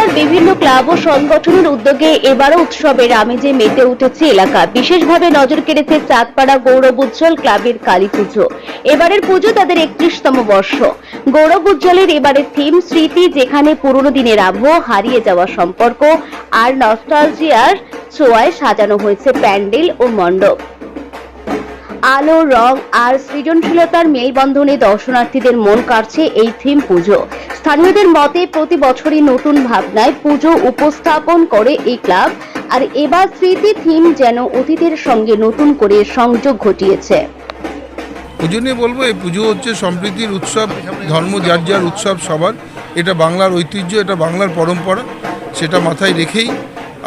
পাড়ার বিভিন্ন ক্লাব ও সংগঠনের উদ্যোগে এবারও উৎসবের আমেজে মেতে উঠেছে এলাকা। বিশেষভাবে নজর কেড়েছে চাঁদপাড়া গৌরব উজ্জ্বল ক্লাবের কালী পুজো। এবারের পুজো তাদের একত্রিশতম বর্ষ। গৌরব উজ্জ্বলের এবারের থিম স্মৃতি যেখানে পুরনো দিনের আবহ, হারিয়ে যাওয়া সম্পর্ক আর নস্টালজিয়ার ছোঁয়ায় সাজানো হয়েছে প্যান্ডেল ও মণ্ডপ। আলো, রং আর সৃজনশীলতার মেলবন্ধনে দর্শনার্থীদের মন কাড়ছে এই থিম পুজো। স্থানীয়দের মতে প্রতি বছরই নতুন ভাবনায় পুজো উপস্থাপন করে এই ক্লাব, আর এবার স্মৃতি থিম যেন অতীতের সঙ্গে নতুন করে সংযোগ ঘটিয়েছে। পুজো নিয়ে বলব, এই পুজো হচ্ছে সম্প্রীতির উৎসব, ধর্ম যার যার উৎসব সবার। এটা বাংলার ঐতিহ্য, এটা বাংলার পরম্পরা, সেটা মাথায় রেখেই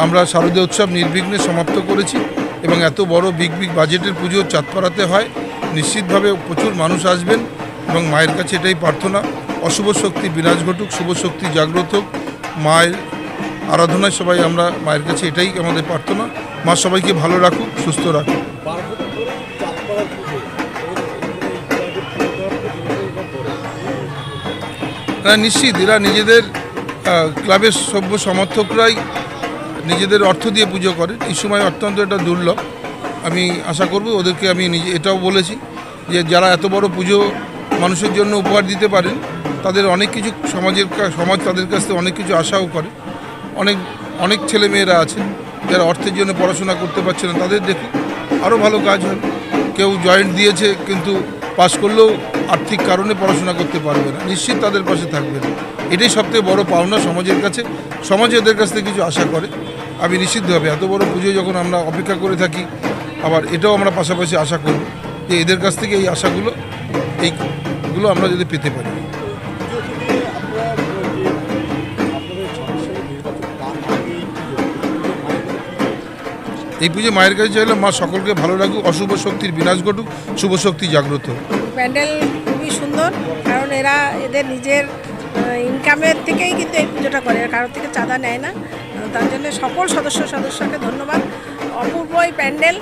আমরা শারদীয় উৎসব নির্বিঘ্নে সমাপ্ত করেছি এবং এত বড় বিগ বিগ বাজেটের পুজো চাঁদপাড়াতে হয়। নিশ্চিতভাবে প্রচুর মানুষ আসবেন এবং মায়ের কাছে এটাই প্রার্থনা। অশুভ শক্তি বিনাশ ঘটুক, শুভ শক্তি জাগ্রত হোক। মায়ের আরাধনায় সবাই আমরা মায়ের কাছে এটাই আমাদের প্রার্থনা। মা সবাইকে ভালো রাখুক, সুস্থ রাখুক। হ্যাঁ নিশ্চিত এরা নিজেদের ক্লাবের সভ্য সমর্থকরাই নিজেদের অর্থ দিয়ে পুজো করে। এই সময় অত্যন্ত এটা দুর্লভ। আমি আশা করব ওদেরকে আমি নিজে এটাও বলেছি যে যারা এত বড় পুজো মানুষের জন্য উপহার দিতে পারেন। তাদের অনেক কিছু সমাজের সমাজ তাদের কাছ থেকে অনেক কিছু আশাও করে। অনেক অনেক ছেলে মেয়েরা আছে যারা অর্থের জন্য পড়াশোনা করতে পারছে না, তাদের দেখুন আরও ভালো কাজ হয়। কেউ জয়েন্ট দিয়েছে, কিন্তু পাশ করলেও আর্থিক কারণে পড়াশোনা করতে পারবে না। নিশ্চিত তাদের পাশে থাকবে না। এটাই সবথেকে বড় পাওনা সমাজের কাছে। সমাজ এদের কাছ থেকে কিছু আশা করে। আমি নিশ্চিতভাবে এত বড় পুজো যখন আমরা অপেক্ষা করে থাকি, আবার এটাও আমরা পাশাপাশি আশা করব যে এদের কাছ থেকে এই আশাগুলো এইগুলো আমরা যদি পেতে পারি। এই পুজো মায়ের কাছে চাইলে মা সকলকে ভালো রাখুক, অশুভ শক্তির বিনাশ ঘটুক, শুভ শক্তি জাগ্রত প্যান্ডেল খুবই সুন্দর, কারণ এরা এদের নিজের ইনকামের থেকেই কিন্তু এই পুজোটা করে কারোর থেকে চাঁদা নেয় না। তার জন্য সকল সদস্য সদস্যকে ধন্যবাদ। অপূর্ব এই প্যান্ডেল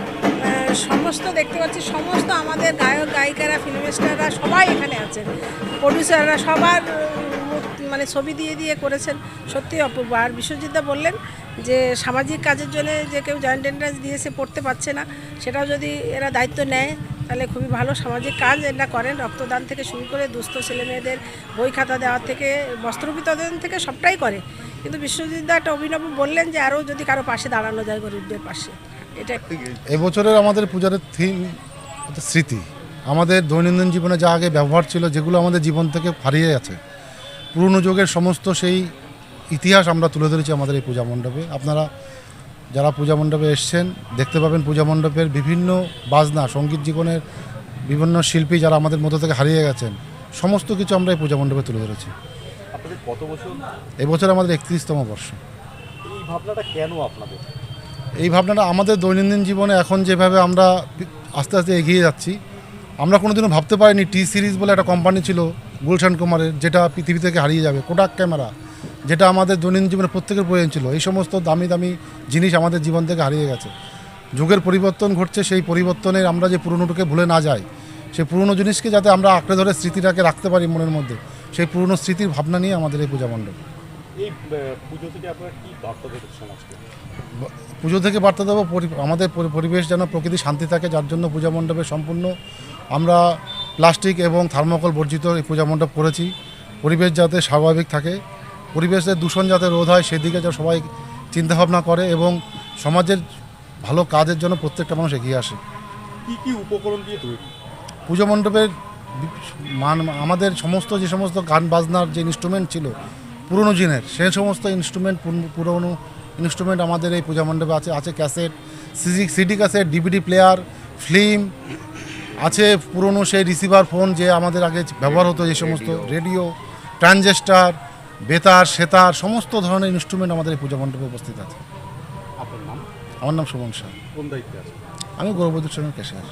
সমস্ত দেখতে পাচ্ছি, সমস্ত আমাদের গায়ক, গায়িকারা ফিল্ম স্টাররা সবাই এখানে আছেন। প্রডিউসাররা সবার মানে ছবি দিয়ে দিয়ে করেছেন। সত্যি অপূর্ব। আর বিশ্বজিৎদা বললেন যে, সামাজিক কাজের জন্য যে কেউ জয়েন্ট এন্ট্রান্স দিয়েছে, পড়তে পারছে না। সেটাও যদি এরা দায়িত্ব নেয় তাহলে খুবই ভালো সামাজিক কাজ এটা করেন। রক্তদান থেকে শুরু করে দুস্থ ছেলেমেয়েদের বই খাতা দেওয়ার থেকে বস্ত্র বিতরণ থেকে সবটাই করে। কিন্তু বিশ্বজিৎদা একটা অভিনব বললেন যে আরও যদি কারও পাশে দাঁড়ানো যায় গরিবদের পাশে। এটা এবছরের আমাদের পূজার থিম স্মৃতি। আমাদের দৈনন্দিন জীবনে যা আগে ব্যবহার ছিল, যেগুলো আমাদের জীবন থেকে হারিয়ে আছে পুরনো যুগের সমস্ত সেই ইতিহাস আমরা তুলে ধরেছি আমাদের এই পূজা মণ্ডপে। আপনারা যারা পূজা মণ্ডপে এসছেন দেখতে পাবেন পূজা মণ্ডপের বিভিন্ন বাজনা সংগীত জীবনের বিভিন্ন শিল্পী যারা আমাদের মধ্য থেকে হারিয়ে গেছেন সমস্ত কিছু আমরা এই পূজা মণ্ডপে তুলে ধরেছি। কত বছর? এবছর আমাদের একত্রিশতম বর্ষ। এই ভাবনাটা কেন আপনাদের? এই ভাবনাটা আমাদের দৈনন্দিন জীবনে এখন যেভাবে আমরা আস্তে আস্তে এগিয়ে যাচ্ছি আমরা কোনোদিনও ভাবতে পারিনি টি সিরিজ বলে একটা কোম্পানি ছিল গুলশান কুমারের যেটা পৃথিবী থেকে হারিয়ে যাবে কোটাক ক্যামেরা যেটা আমাদের দৈনন্দিন জীবনে প্রত্যেকের প্রয়োজন ছিল। এই সমস্ত দামি দামি জিনিস আমাদের জীবন থেকে হারিয়ে গেছে। যুগের পরিবর্তন ঘটছে সেই পরিবর্তনের আমরা যে পুরনোটাকে ভুলে না যাই সেই পুরনো জিনিসকে যাতে আমরা আঁকড়ে ধরে স্মৃতিটাকে রাখতে পারি মনের মধ্যে সেই পুরনো স্মৃতির ভাবনা নিয়ে আমাদের এই পূজা মণ্ডপ। পুজো থেকে বার্তা দেবো আমাদের পরিবেশ যেন প্রকৃতি শান্তি থাকে যার জন্য পূজা মণ্ডপে সম্পূর্ণ আমরা প্লাস্টিক এবং থার্মোকল বর্জিত এই পূজা মণ্ডপ করেছি। পরিবেশ যাতে স্বাভাবিক থাকে পরিবেশের দূষণ যাতে রোধ হয় সেদিকে যেন সবাই চিন্তাভাবনা করে এবং সমাজের ভালো কাজের জন্য প্রত্যেকটা মানুষ এগিয়ে আসে। কি কি উপকরণ দিয়ে তৈরি? পুজো মণ্ডপের মান আমাদের সমস্ত যে সমস্ত গান বাজনার যে ইনস্ট্রুমেন্ট ছিল পুরনো দিনের সেই সমস্ত ইনস্ট্রুমেন্ট পুরনো ইনস্ট্রুমেন্ট আমাদের এই পূজা মণ্ডপে আছে আছে cassette CD CD cassette DVD player film আছে পুরনো সেই রিসিভার ফোন যে আমাদের আগে ব্যবহার হতো যে সমস্ত রেডিও ট্রানজেস্টার বেতার সেতার সমস্ত ধরনের ইনস্ট্রুমেন্ট আমাদের এই পূজা মণ্ডপে উপস্থিত আছে। আমার নাম শুভম শাহ কোন দায়িত্বে আছে আমি গৌরবদূষণের ক্যাশিয়ার